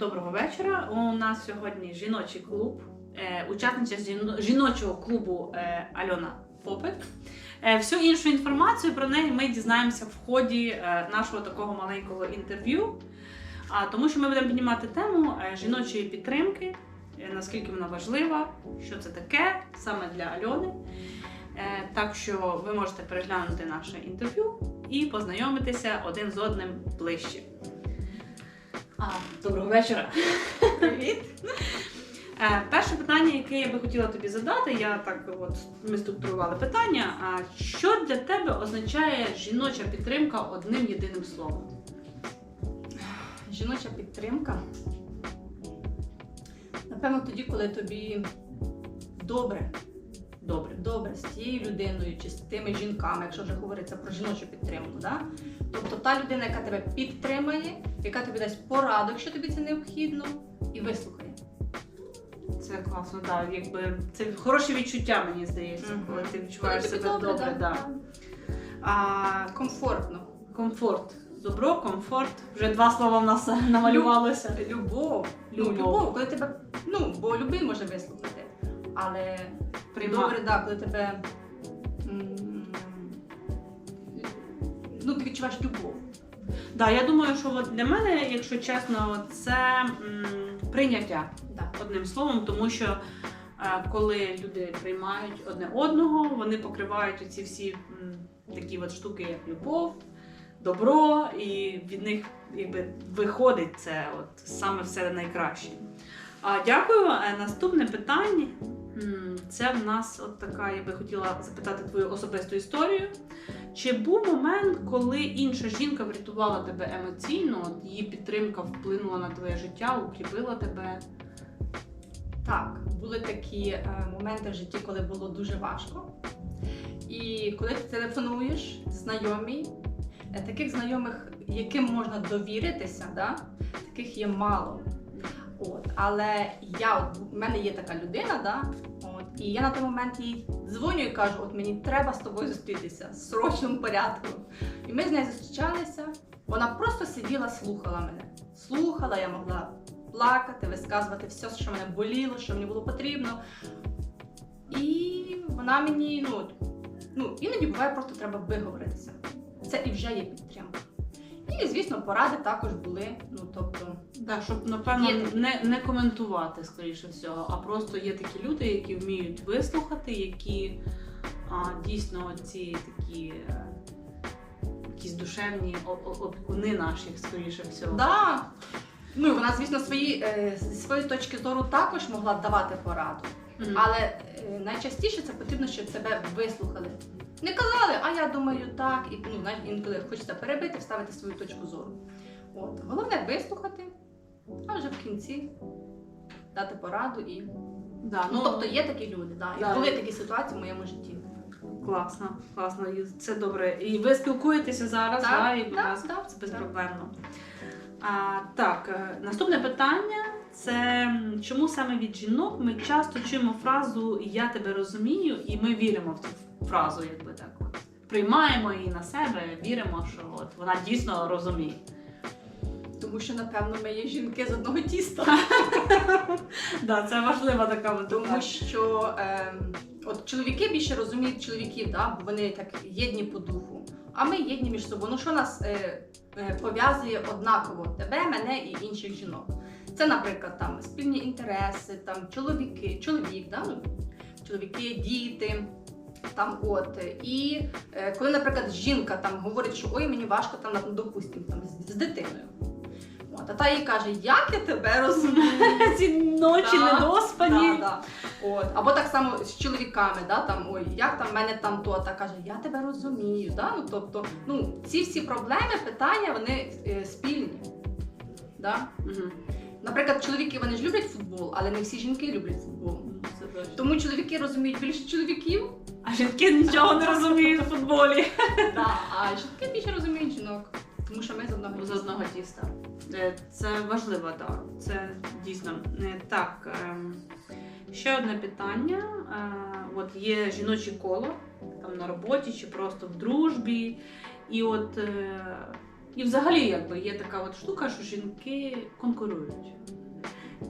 Доброго вечора. У нас сьогодні жіночий клуб, е, учасниця жіночого клубу е, Альона Попит. Е, Всю іншу інформацію про неї ми дізнаємося в ході нашого такого маленького інтерв'ю. Тому що ми будемо піднімати тему жіночої підтримки, наскільки вона важлива, що це таке саме для Альони. Так що ви можете переглянути наше інтерв'ю і познайомитися один з одним ближче. А, доброго вечора. Привіт. Е, Перше питання, яке я би хотіла тобі задати, я так от ми структурували питання. А що для тебе означає жіноча підтримка одним єдиним словом? Жіноча підтримка. Напевно, тоді, коли тобі добре, Добре. добре з тією людиною чи з тими жінками, якщо вже говориться про жіночу підтримку. Да? Тобто та людина, яка тебе підтримає, яка тобі дасть пораду, якщо тобі це необхідно, і вислухає. Це класно, так. Якби це хороше відчуття, мені здається, Мгм. коли ти відчуваєш Коли себе добре. да. А, Комфортно. комфорт. Добро, комфорт. Вже два слова в нас намалювалося. Любов. Любов. Ну, любов, коли тебе. Ну, бо любий може вислухати. Але Прийма- Добре, да, коли тебе. Ну, ти відчуваєш любов. Да, я думаю, що от для мене, якщо чесно, це м, прийняття. Да. одним словом, тому що е, коли люди приймають одне одного, вони покривають оці всі м, такі от штуки, як любов, добро, і від них якби виходить це от саме все найкраще. А, дякую. Е, Наступне питання. Це в нас от така, я би хотіла запитати твою особисту історію. Чи був момент, коли інша жінка врятувала тебе емоційно, от її підтримка вплинула на твоє життя, укріпила тебе? Так, були такі е, моменти в житті, коли було дуже важко. І коли ти телефонуєш знайомій, е, таких знайомих, яким можна довіритися, да, таких є мало. От, але я, от, в мене є така людина, да, і я на той момент їй дзвоню і кажу: от мені треба з тобою зустрітися в срочному порядку. І ми з нею зустрічалися. Вона просто сиділа, слухала мене. Слухала, я могла плакати, висказувати все, що мене боліло, що мені було потрібно. І вона мені, ну, ну іноді буває, просто треба виговоритися. Це і вже є підтримка. І, звісно, поради також були. Ну, тобто, Так, щоб напевно Є не, не коментувати, скоріше всього, а просто є такі люди, які вміють вислухати, які а, дійсно ці такі е, якісь душевні опікуни наших, скоріше всього. да. Ну, вона, звісно, свої, е, зі своєї точки зору також могла давати пораду. Мгм. Але е, найчастіше це потрібно, щоб тебе вислухали. Не казали, а я думаю так, і ну, знаєш, інколи хочеться перебити, вставити свою точку зору. От. Головне вислухати, а вже в кінці дати пораду і. да, Ну, тобто є такі люди, да. Да. і були такі ситуації в моєму житті. класно, класно, це добре. І ви спілкуєтеся зараз, Так, да, і так, так, це так. А, так, е, наступне питання це чому саме від жінок ми часто чуємо фразу Я тебе розумію, і ми віримо в цю фразу, якби так. От. Приймаємо її на себе, віримо, що от вона дійсно розуміє. Тому що, напевно, ми є жінки з одного тіста. Да, це важлива така Тому що е, от чоловіки більше розуміють чоловіків, да? бо вони так єдні по духу. А ми єдні між собою. Ну що нас е, е, пов'язує однаково тебе, мене і інших жінок? Це, наприклад, там спільні інтереси, там чоловіки, чоловік, да? ну, чоловіки, діти. Там от і е, коли, наприклад, жінка там говорить, що ой, мені важко там, допустим, там з, з дитиною. От, а та їй каже, як я тебе розумію. Ці ночі Да, недоспані. Да, да. От. Або так само з чоловіками, да, там, ой, як там в мене там то, та каже, я тебе розумію. Да? Ну, тобто, ну, ці всі проблеми, питання, вони е, спільні. Да? Мгм. Наприклад, чоловіки вони ж люблять футбол, але не всі жінки люблять футбол. Це точно. Тому чоловіки розуміють більше чоловіків, А жінки нічого не розуміють у футболі. да, а жінки більше розуміють жінок. Тому що ми з одного з одного тіста. Е, Це важливо, так. Це дійсно так. ем, Ще одне питання. Е, От є жіноче коло там на роботі чи просто в дружбі. І от е, І взагалі, якби є така от штука, що жінки конкурують.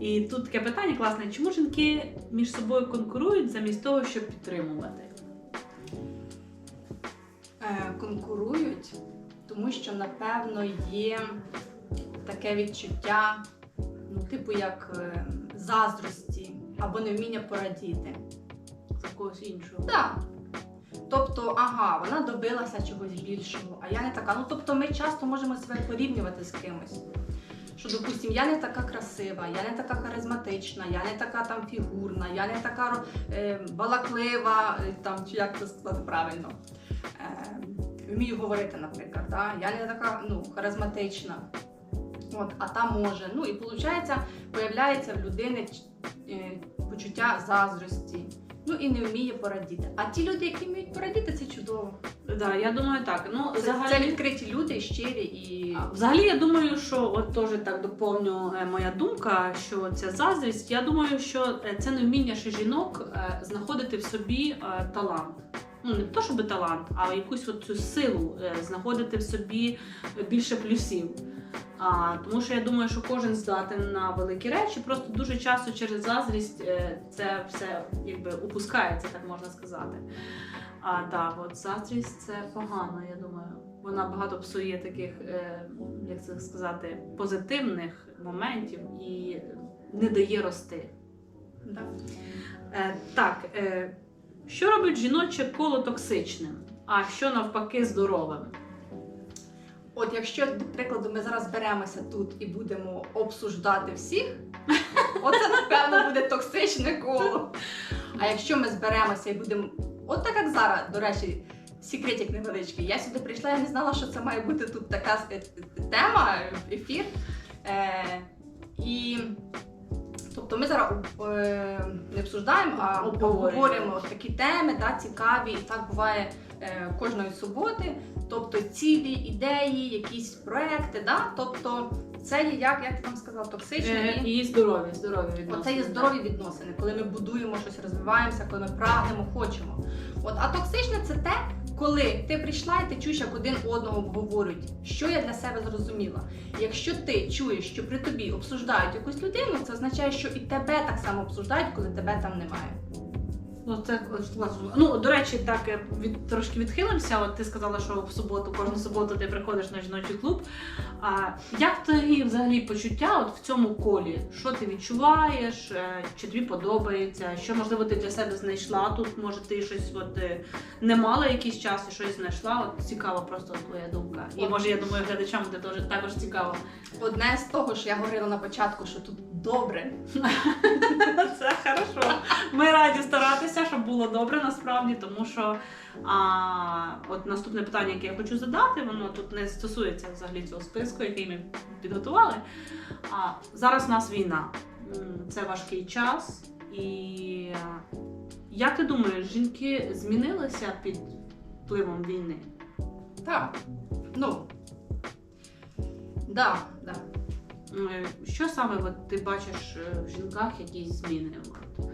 І тут таке питання класне: чому жінки між собою конкурують замість того, щоб підтримувати? Конкурують, тому що, напевно, є таке відчуття, ну, типу, як е, заздрості або невміння порадіти. За когось іншого. Так. Тобто, ага, вона добилася чогось більшого, а я не така. Ну тобто ми часто можемо себе порівнювати з кимось. Що, допустим, я не така красива, я не така харизматична, я не така там фігурна, я не така е, балаклива, е, там, чи як це сказати правильно. Е, вмію говорити, наприклад. Да? Я не така ну, харизматична. От, а та може. Ну і виходить, появляється в людини е, почуття заздрості. Ну і не вміє порадіти. А ті люди, які вміють порадіти, це чудово. Да, я думаю, так. Ну, Це, взагалі... це відкриті люди, щирі і А, Взагалі, я думаю, що от теж так доповню е, моя думка, що ця заздрість. Я думаю, що е, це невміння ще жінок знаходити в собі талант. Ну, не то, щоб талант, а якусь от цю силу е, знаходити в собі більше плюсів. А, тому що я думаю, що кожен здатен на великі речі, просто дуже часто через заздрість е, це все якби упускається, так можна сказати. А да, от заздрість це погано, я думаю. Вона багато псує таких, е, як це сказати, позитивних моментів і не дає рости. да. Так, е, що робить жіноче коло токсичним, а що навпаки здоровим? От якщо, до прикладу, ми зараз беремося тут і будемо обсуждати всіх, оце напевно буде токсичне коло. А якщо ми зберемося і будемо, от так як зараз, до речі, секретик невеличкий. Я сюди прийшла, я не знала, що це має бути тут така е, тема, ефір. Е, і тобто ми зараз е, не обсуждаємо, а Обговорюємо. обговорюємо такі теми, да, цікаві, і так буває е, кожної суботи. Тобто цілі, ідеї, якісь проекти, да? тобто це є як, як ти там сказав, токсичне Е, і і здорові, здорові відносини. Оце є здорові відносини, коли ми будуємо щось, розвиваємося, коли ми прагнемо, хочемо. От, а токсичне це те, коли ти прийшла і ти чуєш, як один одного обговорюють, що я для себе зрозуміла. Якщо ти чуєш, що при тобі обсуждають якусь людину, це означає, що і тебе так само обсуждають, коли тебе там немає. Ну, це. Ну, до речі, так від трошки відхилимося. От ти сказала, що в суботу, кожну суботу ти приходиш на жіночий клуб. А як тобі взагалі почуття от в цьому колі? Що ти відчуваєш? Е, Чи тобі подобається? Що можливо ти для себе знайшла тут? Може, ти щось от е, не мала якийсь час і щось знайшла? От цікава просто твоя думка. І може, я думаю, глядачам буде також цікаво. Одне з того, що я говорила на початку, що тут добре. Це хорошо. Ми раді старатися, щоб було добре насправді, тому що а, от наступне питання, яке я хочу задати, воно тут не стосується взагалі цього списку, який ми підготували. А, зараз у нас війна. Це важкий час. І як ти думаєш, жінки змінилися під впливом війни? Так. Ну. Да, да. Е, Що саме от, ти бачиш е, в жінках якісь зміни? От?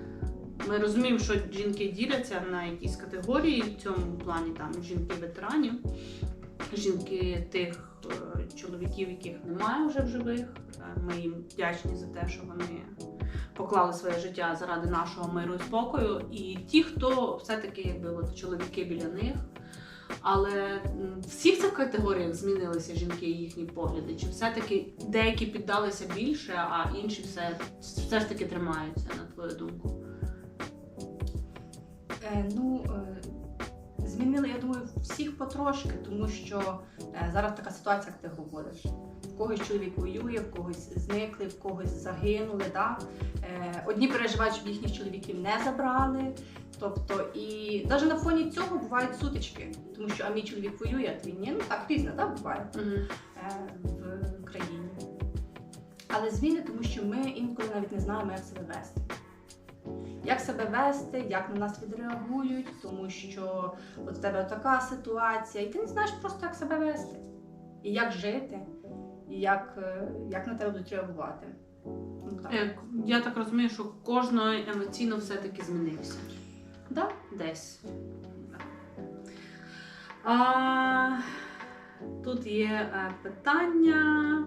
Ми розуміємо, що жінки діляться на якісь категорії в цьому плані там жінки ветеранів, жінки тих е, чоловіків, яких немає вже в живих. Ми їм вдячні за те, що вони поклали своє життя заради нашого миру і спокою. І ті, хто все-таки якби от чоловіки біля них. Але в всі в цих категоріях змінилися жінки і їхні погляди? Чи все-таки деякі піддалися більше, а інші все, все ж таки тримаються, на твою думку? Е, ну, е, змінили, я думаю, всіх потрошки, тому що е, зараз така ситуація, як ти говориш. В когось чоловік воює, в когось зникли, в когось загинули. Да? Е, одні переживають, щоб їхніх чоловіків не забрали. Тобто, і навіть на фоні цього бувають сутички, тому що а мій чоловік воює, а твій ні. Ну так різно, да, буває Угу. е, в країні. Але зміни, тому що ми інколи навіть не знаємо, як себе вести. Як себе вести, як на нас відреагують, тому що от в тебе така ситуація, і ти не знаєш просто, як себе вести, і як жити, і як, е, як на тебе будуть реагувати. Ну, так. Е, Я так розумію, що кожного емоційно все-таки змінився. Да? Десь. А, Тут є е, питання.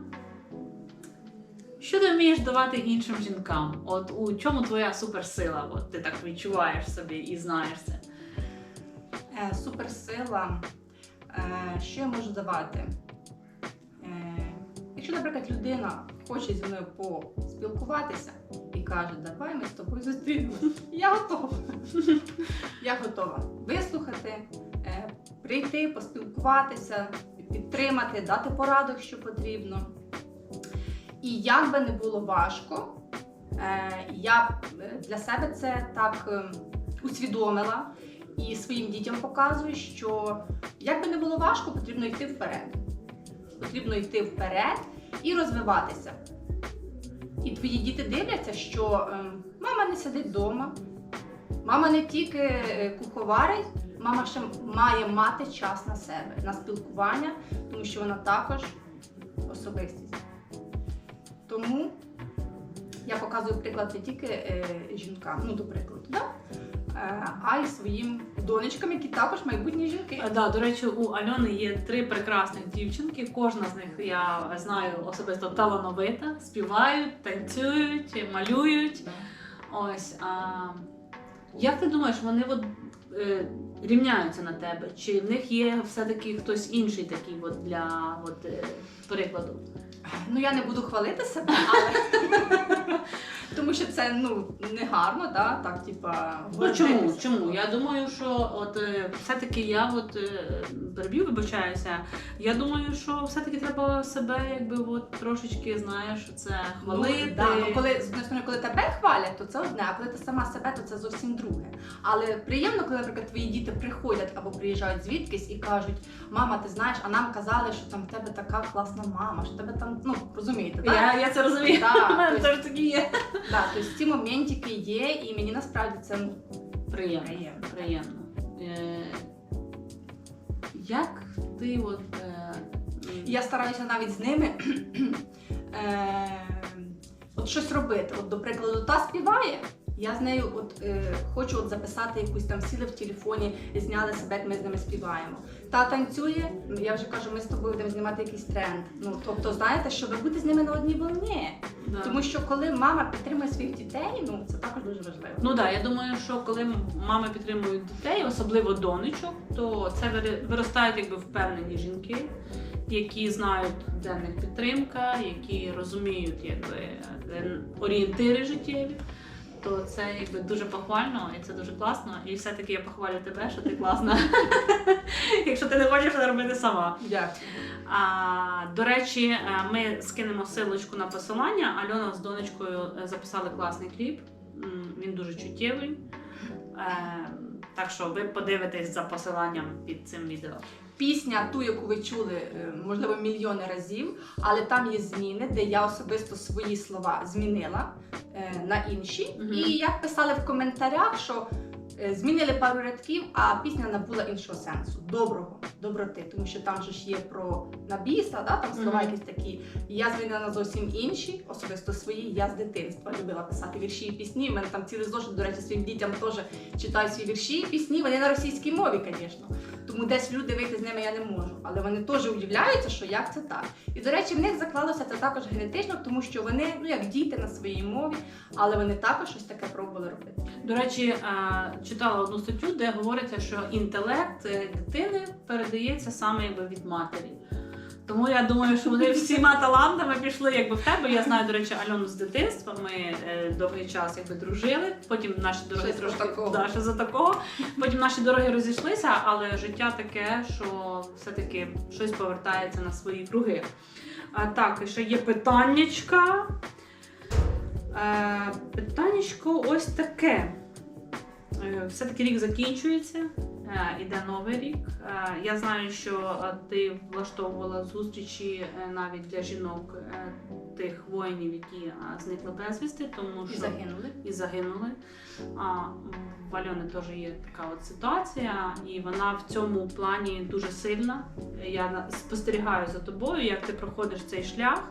Що ти вмієш давати іншим жінкам? От у чому твоя суперсила? От ти так відчуваєш собі і знаєш це. Суперсила. Що я можу давати? Якщо, наприклад, людина хоче зі мною поспілкуватися і каже, давай ми з тобою зустрінемося, я готова. Я готова вислухати, е, прийти, поспілкуватися, підтримати, дати пораду, якщо потрібно. І як би не було важко, е, я е, для себе це так усвідомила і своїм дітям показую, що як би не було важко, потрібно йти вперед. Потрібно йти вперед і розвиватися. І твої діти дивляться, що ем, мама не сидить вдома, мама не тільки е, куховарить, мама ще має мати час на себе, на спілкування, тому що вона також особистість. Тому я показую приклад не тільки е, жінкам, ну до прикладу, е, а й своїм донечкам, які також майбутні жінки. Е, Да, до речі, у Альони є три прекрасних дівчинки. Кожна з них я знаю особисто талановита, співають, танцюють, малюють. Ось. А, як ти думаєш, вони от, е, рівняються на тебе? Чи в них є все-таки хтось інший такий от для от, е, прикладу? Ну я не буду хвалити себе, але тому що це ну не гарно, да? так типа Ну чому? Чому? Я думаю, що от е, все-таки я от е, переб'ю, вибачаюся. Я думаю, що все-таки треба себе якби от трошечки, знаєш, це хвалити. Ну, да, ну, коли, сторони, коли тебе хвалять, то це одне, а коли ти сама себе, то це зовсім друге. Але приємно, коли, наприклад, твої діти приходять або приїжджають звідкись і кажуть, мама, ти знаєш, а нам казали, що там в тебе така класна мама, що тебе там, ну розумієте, так? Я, я це розумію. Да, У мене тобто- теж такі є. Да, тобто ці моментики є, і мені насправді це ну, Приємно. приємно. Приємно. Е, як ти от. Е, Я стараюся навіть з ними е, от щось робити. От, до прикладу, та співає. Я з нею от, е, хочу от записати якусь там сіли в телефоні, зняли себе, як ми з ними співаємо. Та танцює, я вже кажу, ми з тобою будемо знімати якийсь тренд. Ну тобто, знаєте, щоб бути з ними на одній волні. да. Тому що коли мама підтримує своїх дітей, ну це також дуже важливо. Ну так, я думаю, що коли мами підтримують дітей, особливо донечок, то це виростають якби впевнені жінки, які знають, де в них підтримка, які розуміють якби е, орієнтири життєві. То це якби дуже похвально і це дуже класно. І все-таки я похвалю тебе, що ти класна. Якщо ти не хочеш це робити сама. Дякую. А, до речі, е, ми скинемо силочку на посилання. Альона з донечкою е, записали класний кліп. Він дуже чуттєвий. Е, Так що ви подивитесь за посиланням під цим відео. Пісня, ту, яку ви чули, е, можливо, мільйони разів, але там є зміни, де я особисто свої слова змінила е, на інші. Угу. І як писали в коментарях, що змінили пару рядків, а пісня набула іншого сенсу доброго, доброти. Тому що там же ж є про набіса, да, там слова Мгм. якісь такі. Я змінила зовсім інші, особисто свої. Я з дитинства любила писати вірші і пісні. У мене там цілий зошит, до речі, своїм дітям теж читаю свої вірші і пісні. Вони на російській мові, звісно. Тому десь люди вийти з ними я не можу. Але вони теж удивляються, що як це так. І до речі, в них заклалося це також генетично, тому що вони, ну як діти на своїй мові, але вони також щось таке пробували робити. До речі, е, читала одну статтю, де говориться, що інтелект е, дитини передається саме якби від матері. Тому я думаю, що вони всіма талантами пішли якби в тебе. Я знаю, до речі, Альону з дитинства. Ми е, довгий час якби дружили. Потім наші дороги Щось трошки да, що за такого. Потім наші дороги розійшлися, але життя таке, що все-таки щось повертається на свої круги. А, так, і ще є питаннячка. Е, питаннячко ось таке. Е, Все-таки рік закінчується, е, іде новий рік. Е, Я знаю, що ти влаштовувала зустрічі навіть для жінок тих воїнів, які зникли безвісти, тому І що загинули. і загинули. А в Альони теж є така от ситуація, і вона в цьому плані дуже сильна. Я спостерігаю за тобою, як ти проходиш цей шлях.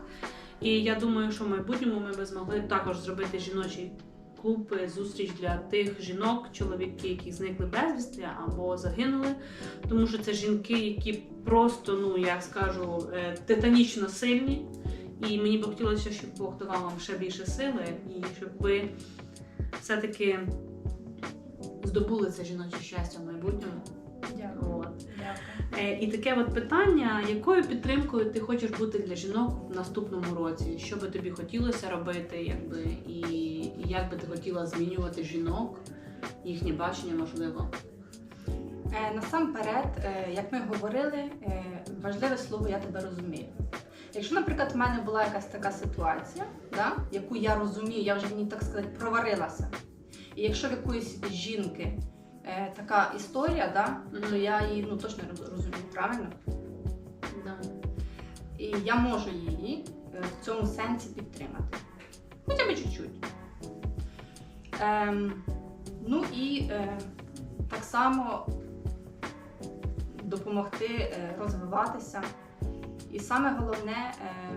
І я думаю, що в майбутньому ми би змогли також зробити жіночий клуб зустріч для тих жінок, чоловіки, які зникли безвісти або загинули. Тому що це жінки, які просто, ну я скажу, е, титанічно сильні. І мені б хотілося, щоб Бог давав вам ще більше сили, і щоб ви все-таки здобули це жіноче щастя в майбутньому. Дякую. Е, І таке от питання: якою підтримкою ти хочеш бути для жінок в наступному році? Що би тобі хотілося робити, якби, і, як би ти хотіла змінювати жінок, їхнє бачення можливо? Е, насамперед, е, як ми говорили, важливе слово я тебе розумію. Якщо, наприклад, в мене була якась така ситуація, да, яку я розумію, я вже ній, так сказати, проварилася. І якщо в якоїсь жінки е, така історія, да, то я її ну, точно розумію, правильно? Да. І я можу її е, в цьому сенсі підтримати. Хоча б чуть-чуть. Ем, ну і е, так само допомогти е, розвиватися. І саме головне е,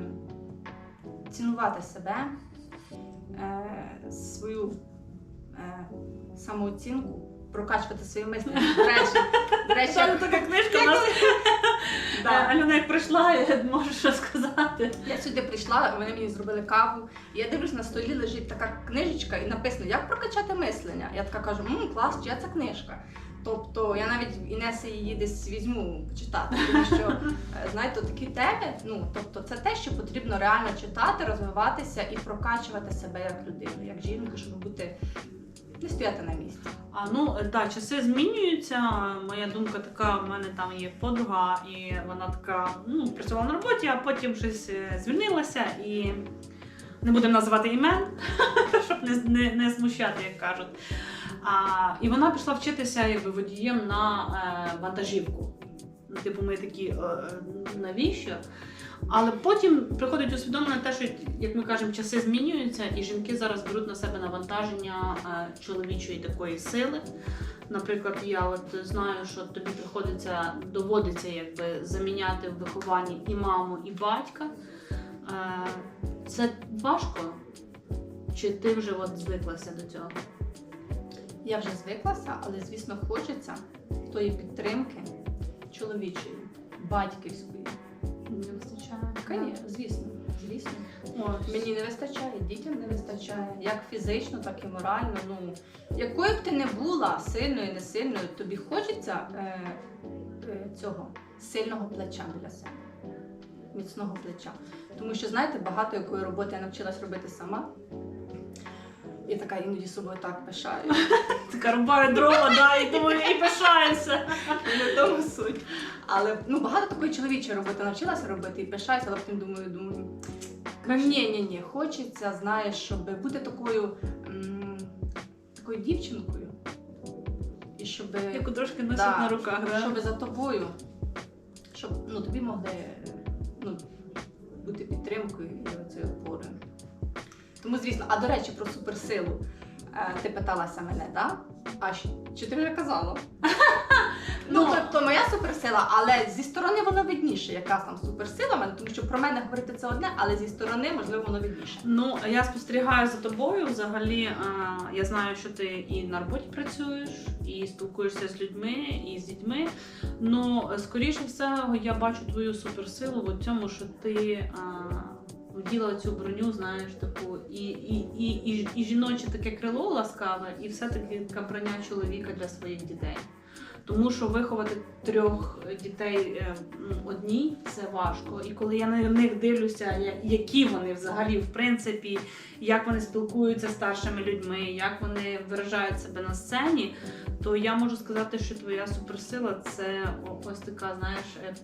цінувати себе, е, свою е, самооцінку, прокачувати своє мислення. До речі, така книжка у нас. Е, Альона, як прийшла, я можу що сказати. Я сюди прийшла, вони мені зробили каву. І я дивлюсь, на столі лежить така книжечка і написано, як прокачати мислення. Я така кажу, мм, клас, чия це книжка. Тобто я навіть Інеси її десь візьму почитати, тому що е, знаєте, такі теми, ну тобто це те, що потрібно реально читати, розвиватися і прокачувати себе як людину, як жінку, щоб бути не стояти на місці. А ну е, да, часи змінюються. Моя думка така, в мене там є подруга, і вона така ну, працювала на роботі, а потім щось е, звільнилася і не будемо називати імен, щоб не, не, не смущати, як кажуть. А, і вона пішла вчитися якби, водієм на е, вантажівку. Ну, Типу, ми такі, е, навіщо? Але потім приходить усвідомлення те, що, як ми кажемо, часи змінюються, і жінки зараз беруть на себе навантаження е, чоловічої такої сили. Наприклад, я от знаю, що тобі приходиться, доводиться якби заміняти в вихованні і маму, і батька. Е, Це важко? Чи ти вже от звиклася до цього? Я вже звиклася, але звісно хочеться тої підтримки чоловічої, батьківської. Не вистачає. Звісно, звісно. Ось. Мені не вистачає, дітям не вистачає, як фізично, так і морально. Ну якою б ти не була сильною, не сильною, тобі хочеться е, е, цього сильного плеча для себе, міцного плеча. Тому що, знаєте, багато якої роботи я навчилась робити сама. І така іноді собою так пишаю. Така рубаю дрова, да, і думаю, і пишаюся. Не тому суть. Але ну багато такої чоловічої роботи навчилася робити і пишаюся, але потім думаю, думаю. Ні, ні, ні, хочеться, знаєш, щоб бути такою, м, такою дівчинкою. І щоб, Яку трошки носять Да, на руках, да? щоб за тобою, щоб ну, тобі могли ну, бути підтримкою і оцею опорою. Тому, звісно, а до речі, про суперсилу. Е, Ти питалася мене, так? А щ- чи ти вже казала? Ну, Ну. тобто моя суперсила, але зі сторони воно видніше, яка там суперсила мене, тому що про мене говорити це одне, але зі сторони, можливо, воно видніше. Ну, я спостерігаю за тобою. Взагалі, е, я знаю, що ти і на роботі працюєш, і спілкуєшся з людьми, і з дітьми. Ну, скоріше всього, я бачу твою суперсилу в цьому, що ти е, вділа цю броню, знаєш, таку, і, і, і, і, і жіноче таке крило ласкаве, і все-таки броня чоловіка для своїх дітей. Тому що виховати трьох дітей е, одній це важко. І коли я на них дивлюся, які вони взагалі, в принципі, як вони спілкуються з старшими людьми, як вони виражають себе на сцені, то я можу сказати, що твоя суперсила це ось така, знаєш, е,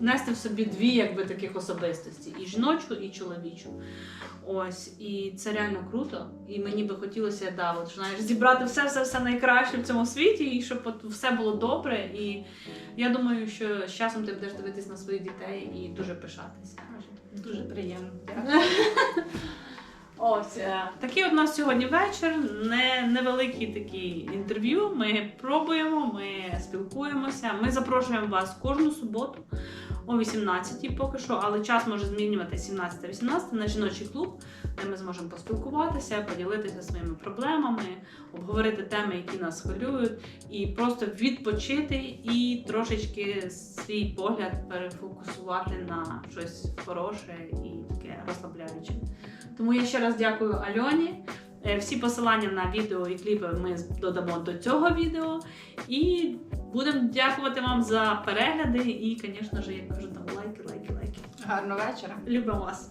нести в собі дві якби таких особистості: і жіночу, і чоловічу. Ось, і це реально круто. І мені би хотілося да, от, знаєш, зібрати все, все, все найкраще в цьому світі, і щоб от все було добре. І я думаю, що з часом ти будеш дивитись на своїх дітей і дуже пишатися. Дуже приємно. Дякую. Ось е, такий у нас сьогодні вечір. Не невеликий такий інтерв'ю. Ми пробуємо, ми спілкуємося. Ми запрошуємо вас кожну суботу о 18 поки що, але час може змінювати 17-18 на жіночий клуб, де ми зможемо поспілкуватися, поділитися своїми проблемами, обговорити теми, які нас хвилюють, і просто відпочити і трошечки свій погляд перефокусувати на щось хороше і таке розслабляюче. Тому я ще раз дякую Альоні. Е, Всі посилання на відео і кліпи ми додамо до цього відео. І будемо дякувати вам за перегляди. І, звісно ж, як кажу, там лайки, лайки, лайки. Гарного вечора. Любимо вас!